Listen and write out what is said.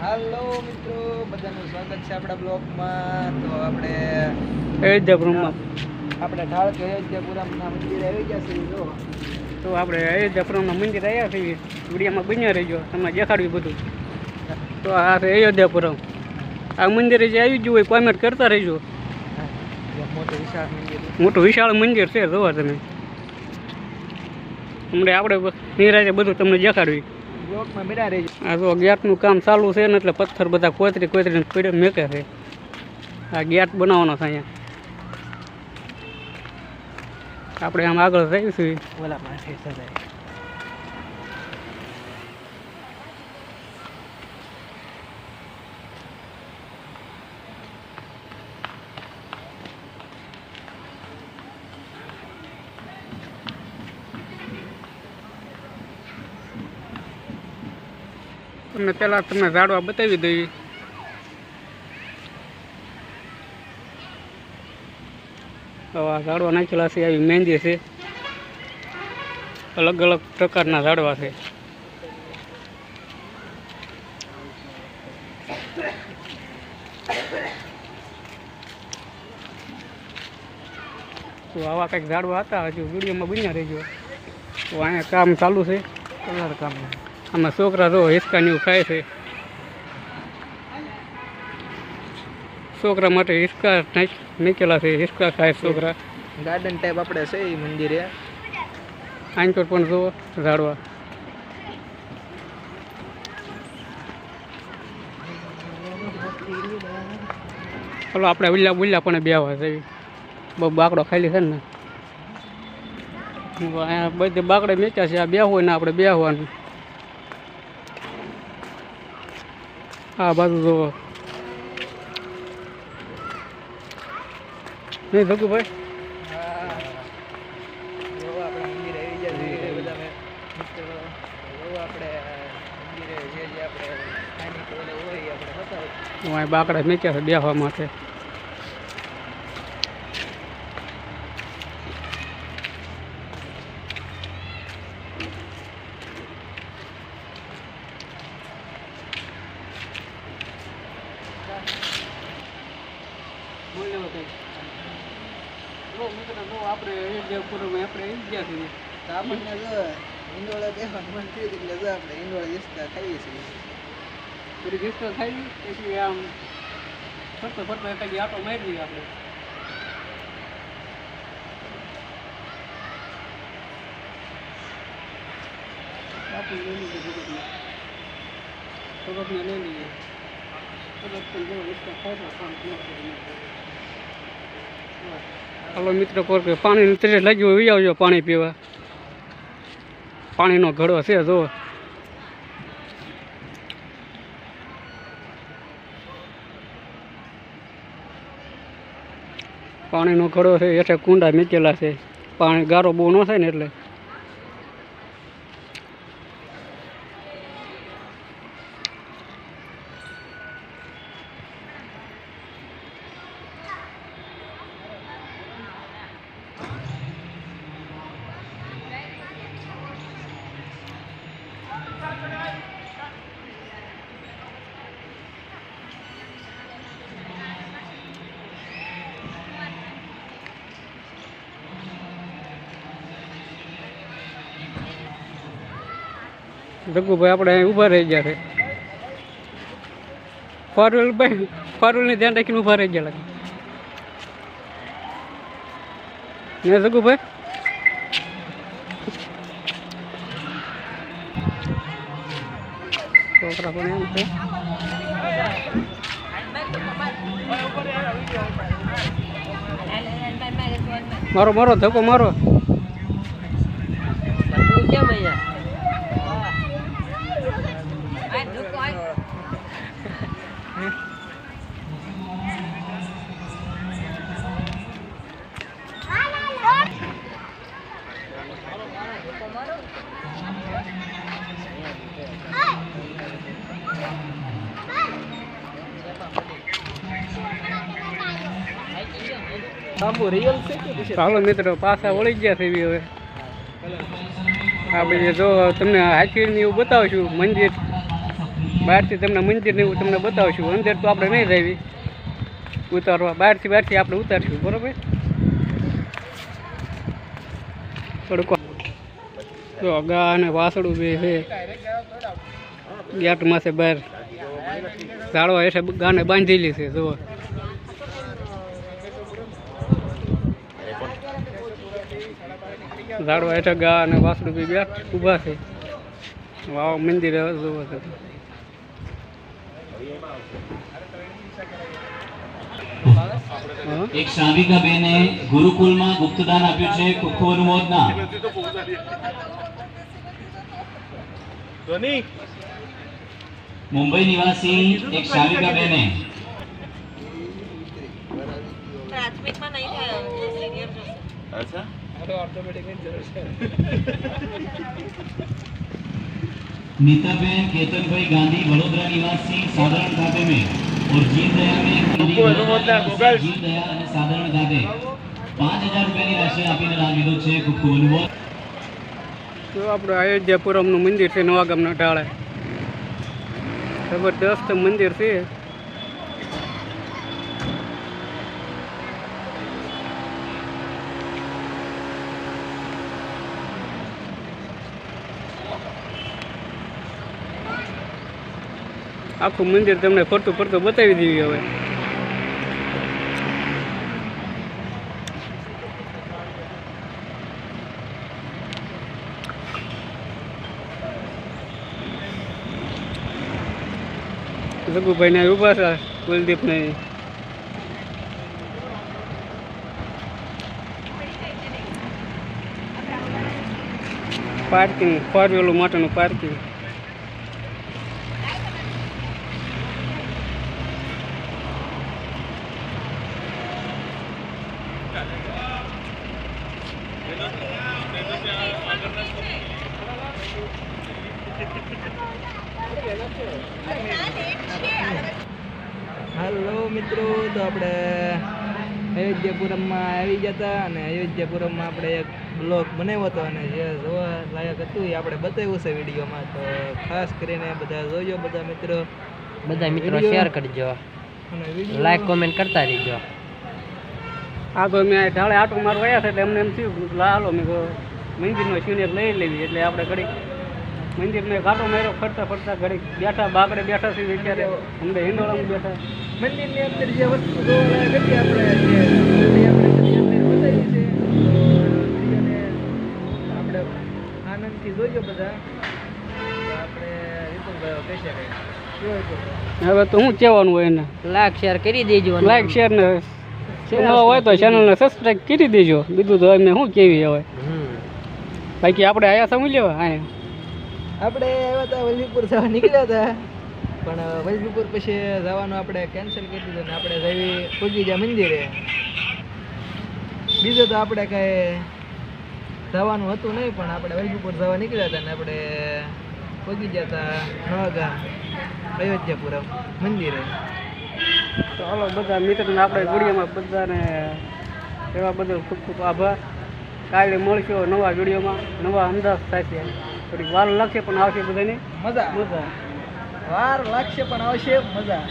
હાલો મિત્રો બધાનું સ્વાગત છે આપણા બ્લોગમાં. તો આપણે અયોધ્યાપુરમાં આપણે ઢાળ કે અયોધ્યાપુરમના મંદિર આવી ગયા છે જો. તો આપણે અયોધ્યાપુરમના મંદિર આવ્યા છીએ વિડીયામાં બન્યા રહેજો તમને દેખાડ્યું બધું. તો આ અયોધ્યાપુરમ. આ મંદિરે જે આવી ગયું હોય કોમેન્ટ કરતા રહેજો. મોટું વિશાળ મંદિર. મોટું વિશાળ મંદિર છે જોવા તમે. હમણાં આપણે નિરાજે બધું તમને રહેજો આ તો ગેટનું કામ ચાલુ છે ને એટલે પથ્થર બધા કોતરી કોતરીને પીડે મેકે છે. આ ગેટ બનાવવાનો છે અહીંયા. આપણે આમ આગળ જઈશું. ઓલા માથે તમને પહેલાં તમને ઝાડવા બતાવી દઈએ. આવા ઝાડવા નાખેલા છે, આવી મહેંદી છે. અલગ અલગ પ્રકારના ઝાડવા છે. આવા કંઈક ઝાડવા હતા, હજુ વિડીયોમાં બન્યા રહેજો. તો અહીંયા કામ ચાલુ છે. કલર કામ. આમાં છોકરા જો એવું ખાય છે. છોકરા માટે હિસકા નાખ- છે હિસકા ખાય છોકરા. ગાર્ડન ટાઈપ આપણે છે એ મંદિરે. આંચોર પણ જુઓ ઝાડવા. ચાલો આપણે ઉલ્લા બુલ્લા પણ બેવા જઈએ બહુ બાકડો ખાલી છે ને. બધે બાકડે મેચ્યા છે આ બેહવું ને આપણે બેહવાનું આ બાજુ જુઓ નહીં ભગુભાઈ જો આપણે મંદિરે આવી ગયા છીએ બધા મેં મિત્રો જો આપણે મંદિરે જે જે આપણે સ્થાનિક ઓલે હોય બાજુ જોવો. નહીં હું અહીં બાકડા મેચ્યા છે બેહવા માટે. આપણે અયોધ્યાપુરમાં આપણે આવી ગયા તો આપણને જો ઈંડોળા બેસવાનું મન થયું એટલે જો આપણે ઈંડોળા હિસકા ખાઈએ છીએ. થોડી રિસ્ક ખાઈ એટલે આમ ફરતો ફરતો એકાદી આટો મારી દઈએ આપણે. બાપુ લઈ લીધું ભગતને. ભગતને લઈ લઈએ ભગત પણ જો રિસ્ક ખાય તો કામ કરી. હાલો મિત્ર, કોર કે પાણીની તરસ લાગ્યું હોય આવજો પાણી પીવા. પાણીનો ઘડો છે, જો. પાણીનો ઘડો છે, હેઠે કુંડા મેકેલા છે. પાણી ગારો બહુ ન થાય ને એટલે. જગ્ગુભાઈ આપણે અહીં ઊભા રહી ગયા છે. ફોર વ્હીલ ભાઈ ફોર ધ્યાન રાખીને ઊભા રહી ગયા લાગે ને જગ્ગુભાઈ છોકરા પણ એમ છે. મારો મારો, ધક્કો મારો. બાબુ રિયલ છે કે ચાલો મિત્રો, પાછા વળી ગયા એવી હવે. આપણે જો તમને હાથીને એવું બતાવશું, મંદિર. બહારથી તમને મંદિરને એવું તમને બતાવશું. અંદર તો આપણે નહીં રહેવી ઉતારવા, બહારથી બહારથી આપણે ઉતારશું, બરાબર? થોડુંક જો ગા અને વાસડું બે છે. ગેટમાં છે બહાર. ઝાડવા હેઠે ગાને બાંધેલી છે, જુઓ. ઝાડવા હેઠળ ગા અને વાસડું બી ગયા ઊભા છે. વાવ મંદિર જુઓ છે. એક શ્રાવિકા બેને ગુરુકુલમાં ગુપ્તદાન આપ્યું છે ખૂબ અનુમોદના. મુંબઈ નિવાસી એક શ્રાવિકા બેને. પ્રાથમિકમાં નહીં થાય સિનિયર જોશે. नीताबेन केतनभाई गांधी वडोदरा निवासी साधारण खाते में और जीन दया में गांधी वडोदरा निवासी जीन दया અને સાધારણ ખાતે પાંચ હજાર રૂપિયાની રાશિ આપીને લાભ લીધો છે ખૂબ ખૂબ અનુમોદ તો આપણે અયોધ્યાપુરમનું મંદિર છે નવા ગામના ઢાળે જબરદસ્ત મંદિર છે આખું મંદિર તમને ફરતું ફરતું બતાવી દેવી હવે. રઘુભાઈ ને ઊભા છે કુલદીપ ને પાર્કિંગ ફોર વ્હીલર માટેનું પાર્કિંગ હાલો મિત્રો તો આપણે અયોધ્યાપુરમમાં આવી જતા અને અયોધ્યાપુરમમાં આપણે એક બ્લોગ બનાવ્યો હતો અને જે જોવા લાયક હતું એ આપણે બતાવ્યું છે વિડીયોમાં. તો ખાસ કરીને બધા જોજો બધા મિત્રો. બધા મિત્રો શેર કરજો. અને વીડિયો લાઈક કોમેન્ટ કરતા રહેજો. તો મેં ઢાળે આટો મારવા આવ્યા છે એટલે એમને એમ થયું કે લા હાલો મેં મંદિરનો સિનિયર લઈ લેવી એટલે આપણે ઘડીક મંદિરમાં કાંટો માર્યો ફરતા ફરતા ઘડી બેઠા બાપડે બેઠા છીએ અત્યારે અમને હિંડોળામાં બેઠા. મંદિરની અંદર જે વસ્તુ જોવા આપણે આપણે બતાવી છે આપણે આનંદથી જોઈજો બધા. આપણે હવે તો શું કહેવાનું હોય એને? લાઈક શેર કરી દેજો લાઈક શેર ને ચેનલ હોય તો ચેનલને સબસ્ક્રાઈબ કરી દેજો. બીજું તો એમને શું કેવી હોય બાકી આપણે આયા સમજી લેવા? અહીંયા આપણે આવ્યા હતા વલ્લભીપુર જવા નીકળ્યા હતા. પણ વલ્લભીપુર પછી જવાનું આપણે કેન્સલ કરી દીધું ને આપણે જવી પૂગીજા મંદિરે. બીજું તો આપણે કાંઈ જવાનું હતું નહીં, પણ આપણે વલ્લભીપુર જવા નીકળ્યા હતા ને આપણે પૂગી ગયા હતા નવાગા અયોધ્યાપુરમ મંદિરે. તો હાલો બધા મિત્રોને આપણે વિડીયોમાં બધાને એવા બધો ખૂબ ખૂબ આભાર. કાલે મળશો નવા વિડીયોમાં, નવા અંદાજ થશે થોડીક વાર લાગશે પણ આવશે બધાને. મજા. મજા. વાર લાગશે પણ આવશે મજા.